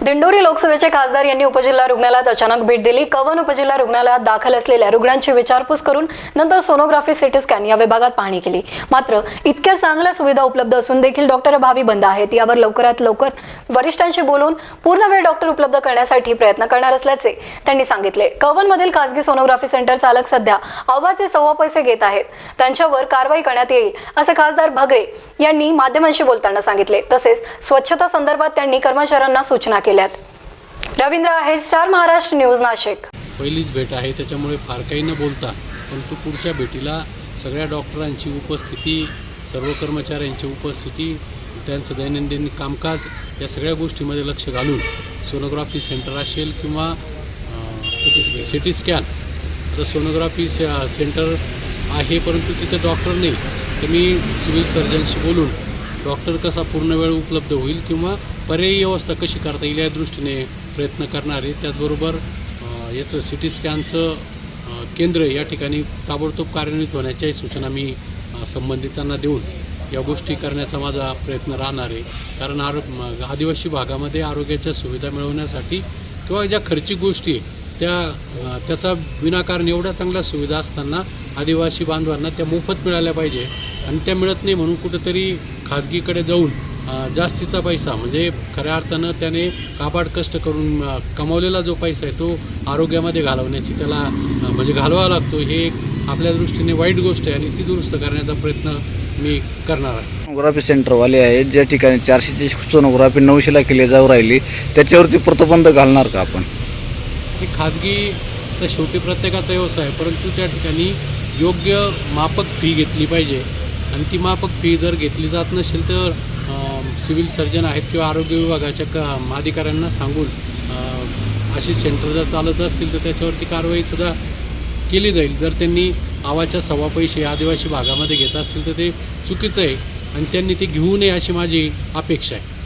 दिंडोरी लोकसभेचे खासदार यांनी उपजिल्हा रुग्णालयात अचानक भेट दिली. कवन उपजिल्हा रुग्णालयात दाखल असलेल्या रुग्णांची विचारपूस करून नंतर सोनोग्राफी सिटी स्कॅन या विभागात पाहणी केली. मात्र इतक्या चांगल्या सुविधा उपलब्ध असून देखील डॉक्टर अभावी बंद आहेत. यावर लवकरात लवकर वरिष्ठांशी बोलून पूर्ण वेळ डॉक्टर उपलब्ध करण्यासाठी प्रयत्न करणार असल्याचे त्यांनी सांगितले. कवनमधील खासगी सोनोग्राफी सेंटर चालक सध्या अव्वाचे सव्वा पैसे घेत आहेत. त्यांच्यावर कारवाई करण्यात येईल असे खासदार भगरे यांनी माध्यमांशी बोलताना सांगितले. तसेच स्वच्छता संदर्भात त्यांनी कर्मचाऱ्यांना सूचना केली केल्यात. रवींद्र आहे स्टार महाराष्ट्र न्यूज नाशिक. पहिलीच भेट आहे त्याच्यामुळे फार काही न बोलता परंतु पुढच्या भेटीला सगळ्या डॉक्टरांची उपस्थिती सर्व कर्मचाऱ्यांची उपस्थिती त्यांचं दैनंदिन कामकाज या सगळ्या गोष्टीमध्ये लक्ष घालून सोनोग्राफी सेंटर असेल किंवा सी टी स्कॅन तर सोनोग्राफी से सेंटर आहे परंतु तिथे डॉक्टर नाही. तर मी सिव्हिल सर्जनशी बोलून डॉक्टर कसा पूर्ण वेळ उपलब्ध होईल किंवा पर्यायी व्यवस्था कशी करता येईल या दृष्टीने प्रयत्न करणार आहे. त्याचबरोबर याचं सी टी स्कॅनचं केंद्र या ठिकाणी ताबडतोब कार्यान्वित होण्याच्याही सूचना मी संबंधितांना देऊन या गोष्टी करण्याचा माझा प्रयत्न राहणार आहे. कारण आरो आदिवासी भागामध्ये आरोग्याच्या सुविधा मिळवण्यासाठी किंवा ज्या खर्चिक गोष्टी आहे त्या त्याचा विनाकारण एवढ्या चांगल्या सुविधा असताना आदिवासी बांधवांना त्या मोफत मिळाल्या पाहिजे. आणि त्या मिळत नाही म्हणून कुठंतरी खाजगीकडे जाऊन जास्तीचा पैसा म्हणजे खऱ्या अर्थानं त्याने काबाड कष्ट करून कमावलेला जो पैसा आहे तो आरोग्यामध्ये घालवण्याची त्याला म्हणजे घालवावा लागतो हे एक आपल्या दृष्टीने वाईट गोष्ट आहे आणि ती दुरुस्त करण्याचा प्रयत्न मी करणार आहे. सोनोग्राफी सेंटरवाले आहेत ज्या ठिकाणी चारशेची सोनोग्राफी नऊशेला केली जाऊ राहिली त्याच्यावरती प्रतिबंध घालणार का आपण? ही खाजगी तर शेवटी प्रत्येकाचा व्यवसाय आहे परंतु त्या ठिकाणी योग्य माफक फी घेतली पाहिजे. आणि ती माफक फी जर घेतली जात नसेल तर सिव्हिल सर्जन आहेत किंवा आरोग्य विभागाच्या क अधिकाऱ्यांना सांगून अशी सेंटर जर चालत असतील तर त्याच्यावरती कारवाईसुद्धा केली जाईल. जर त्यांनी आवाच्या सव्वा पैसे आदिवासी भागामध्ये घेत असतील तर ते चुकीचं आहे आणि त्यांनी ते घेऊ नये अशी माझी अपेक्षा आहे.